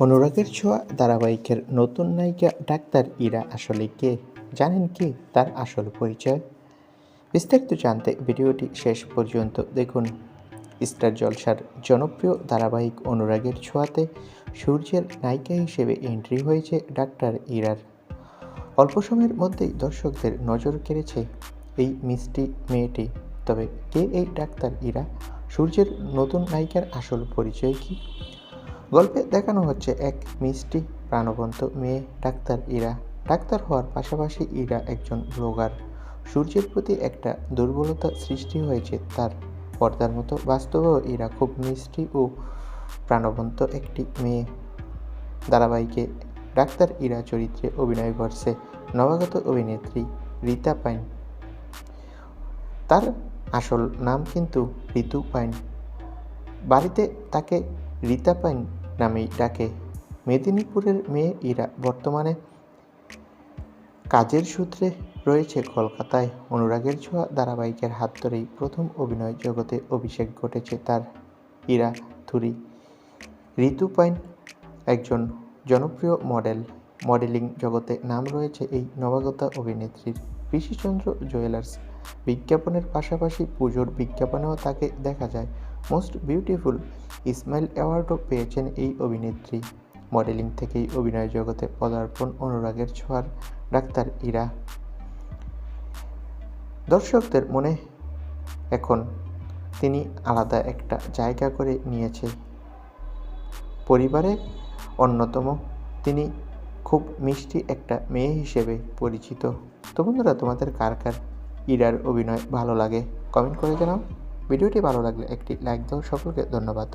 অনুরাগের ছোঁয়া ধারাবাহিকের নতুন নায়িকা ডাক্তার ইরা আসলে কে? জানেন কি? তার আসল পরিচয়? বিস্তারিত জানতে ভিডিওটি শেষ পর্যন্ত দেখুন। স্টার জলসার জনপ্রিয় ধারাবাহিক অনুরাগের ছোঁয়াতে সূর্যের নায়িকা হিসেবে এন্ট্রি হয়েছে ডাক্তার ইরার। অল্প সময়ের মধ্যেই দর্শকদের নজর কেড়েছে এই মিষ্টি মেয়েটি। তবে কে এই ডাক্তার ইরা? সূর্যের নতুন নায়িকার আসল পরিচয় কি? গল্পে দেখানো হচ্ছে এক মিষ্টি প্রাণবন্ত মেয়ে, ডাক্তার ইরা। ডাক্তার হওয়ার পাশাপাশি ইরা একজন ব্লগার। সূর্যের প্রতি একটা দুর্বলতা সৃষ্টি হয়েছে তার পর্দার মতো। বাস্তবেও ইরা খুব মিষ্টি ও প্রাণবন্ত একটি মেয়ে। ধারাবাহিকে ডাক্তার ইরা চরিত্রে অভিনয় করছে নবাগত অভিনেত্রী রীতা পাইন। তার আসল নাম কিন্তু ঋতু পাইন। বাড়িতে তাকে রীতা পাইন নামেই ডাকে। মেদিনীপুরের মেয়ে ইরা বর্তমানে কাজের সূত্রে রয়েছে কলকাতায়। অনুরাগের ছোঁয়া ধারাবাহিকের হাত ধরেই প্রথম অভিনয় জগতে অভিষেক ঘটেছে তার। ইরা থুরি। ঋতু পাইন একজন জনপ্রিয় মডেল। মডেলিং জগতে নাম রয়েছে এই নবাগতা অভিনেত্রীর। পিসিচন্দ্র জুয়েলার্স বিজ্ঞাপনের পাশাপাশি পুজোর বিজ্ঞাপনেও তাকে দেখা যায়। মোস্ট বিউটিফুল ইসমাইল অ্যাওয়ার্ডও পেয়েছেন এই অভিনেত্রী। মডেলিং থেকেই অভিনয় জগতে পদার্পণ অনুরাগের ছোঁয়ার ডাক্তার ইরা। দর্শকদের মনে এখন তিনি আলাদা একটা জায়গা করে নিয়েছে। পরিবারে অন্যতম, তিনি খুব মিষ্টি একটা মেয়ে হিসেবে পরিচিত। তো বন্ধুরা, তোমাদের কার কার ইরার অভিনয় ভালো লাগে? কমেন্ট করে জানাও। ভিডিওটি ভালো লাগলে একটি লাইক দাও। সকলকে ধন্যবাদ।